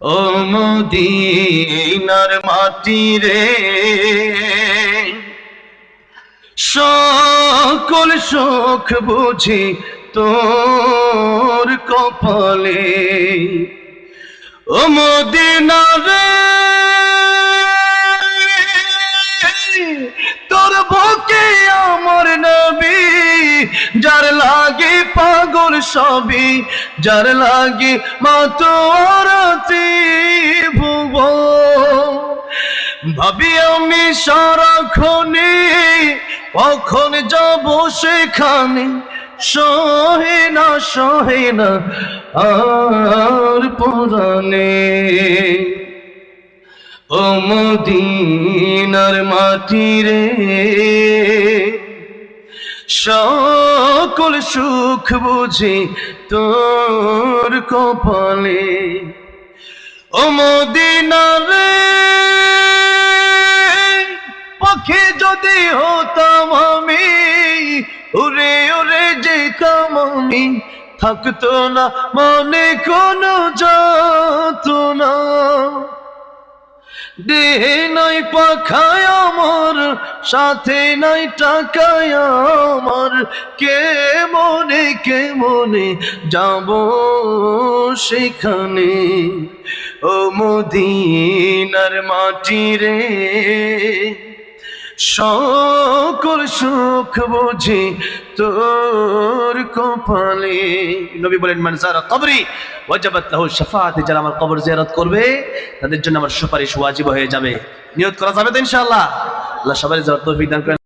ও মদিনার মাটি রে। সকল সুখ বুঝি তোর কপালে। ও মদিনা রে, তোর বুকে আমার নবী, যার লাগে পাগল সবই, যার লাগে মাতোর ভুব। ভাবি আমি সারাক্ষণে কখন যাব সেখানে, সহে না সহে না আর পুরানে ও মদিনার মাটি রে সকল সুখ বুঝি তোর কপালে। ও মদিনার পক্ষে যদি হতাম আমি, উড়ে উড়ে যেতাম আমি থাকতো না, মনে কোনো যত না দেহ নাই পাখায় আমার সাথে নাই টাকায় আমার কে মনে কে মনে যাব সেখানে? ও মদিনার মাটি রে, সকল সুখ বুঝি তোর কপালে। নবী বলেন মানসারা কবরি, ওয়াজাবাত লাহু শাফাআতি যারা আমার কবর জিয়ারত করবে, তাদের জন্য আমার সুপারিশ ওয়াজিব হয়ে যাবে। নিয়ত করা যাবে তো ইনশাআল্লাহ? আল্লাহ সবাই তৌফিক দান করেন।